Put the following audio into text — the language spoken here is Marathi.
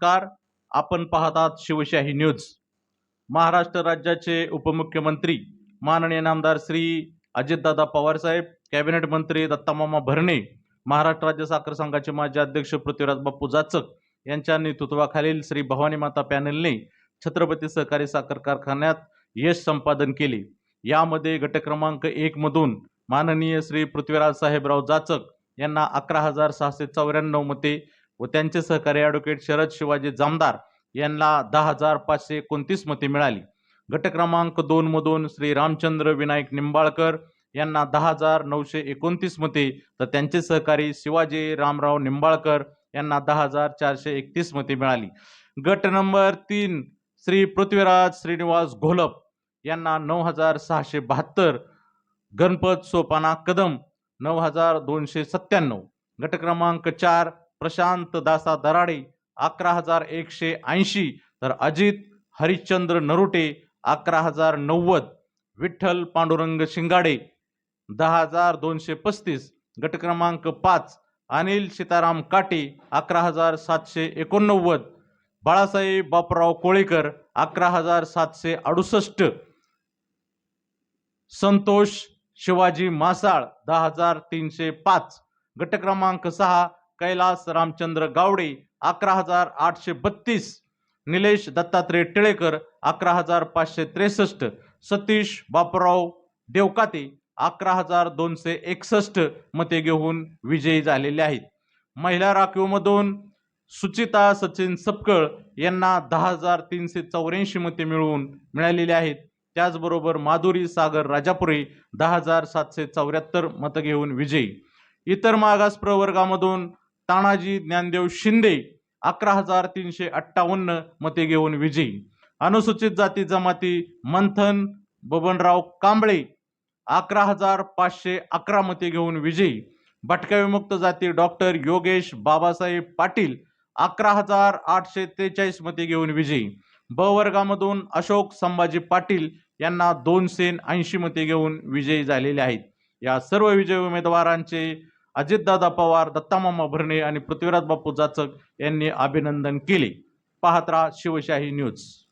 नमस्कार. आपण पाहतात शिवशाही न्यूज. महाराष्ट्र राज्याचे उपमुख्यमंत्री माननीय नामदार श्री अजितदादा पवारसाहेब कॅबिनेट मंत्री दत्तामामा भरणे महाराष्ट्र राज्य साखर संघाचे माजी अध्यक्ष पृथ्वीराज बाप्पू जाचक यांच्या नेतृत्वाखालील श्री भवानी माता पॅनलने छत्रपती सहकारी साखर कारखान्यात यश संपादन केले. यामध्ये गट क्रमांक एक मधून माननीय श्री पृथ्वीराज साहेबराव जाचक यांना अकरा हजार सहाशे चौऱ्याण्णव मते व त्यांचे सहकारी ॲडव्होकेट शरद शिवाजी जामदार यांना दहा हजार पाचशे एकोणतीस मते मिळाली. गट क्रमांक दोन मधून श्री रामचंद्र विनायक निंबाळकर यांना दहा हजार नऊशे एकोणतीस मते तर त्यांचे सहकारी शिवाजी रामराव निंबाळकर यांना दहा हजार चारशे एकतीस मते मिळाली. गट नंबर तीन श्री पृथ्वीराज श्रीनिवास घोलप यांना नऊ हजार सहाशे बहात्तर गणपत सोपाना कदम नऊ हजार दोनशे सत्त्याण्णव. गट क्रमांक चार प्रशांत दासा दराडे अकरा हजार एकशे ऐंशी. तर अजित हरिश्चंद्र नरोटे अकरा हजार नव्वद. विठ्ठल पांडुरंग शिंगाडे दहा हजार दोनशे पस्तीस. गट क्रमांक पाच. अनिल सीताराम काटे अकरा हजार सातशे एकोणनव्वद. बाळासाहेब बापराव कोळेकर अकरा हजार सातशे अडुसष्ट. संतोष शिवाजी मासाळ दहा हजार तीनशे पाच. गट क्रमांक सहा. कैलास रामचंद्र गावडे अकरा हजार आठशे बत्तीस. निलेश दत्तात्रय टिळेकर अकरा हजार पाचशे त्रेसष्ट. सतीश बापराव देवकाते अकरा हजार दोनशे एकसष्ट मते घेऊन विजयी झालेले आहेत. महिला राखीवमधून सुचिता सचिन सपकळ यांना दहा हजार तीनशे चौऱ्याऐंशी मते मिळवून मिळालेली आहेत. त्याचबरोबर माधुरी सागर राजापुरे दहा हजार सातशे चौऱ्याहत्तर मतं घेऊन विजयी. इतर मागास प्रवर्गामधून तानाजी ज्ञानदेव शिंदे अकरा हजार तीनशे अठ्ठावन्न मते घेऊन विजयी. अनुसूचित जाती जमाती मंथन बबनराव कांबळे अकरा हजार पाचशे अकरा मते घेऊन विजयी. भटक्या विमुक्त जाती डॉक्टर योगेश बाबासाहेब पाटील अकरा हजार आठशे त्रेचाळीस मते घेऊन विजयी. ब वर्गामधून अशोक संभाजी पाटील यांना दोनशे ऐंशी मते घेऊन विजयी झालेले आहेत. या सर्व विजयी उमेदवारांचे अजितदादा पवार दत्तामामा भरणे आणि पृथ्वीराज बापू जाचक यांनी अभिनंदन केले. पाहत राहा शिवशाही न्यूज.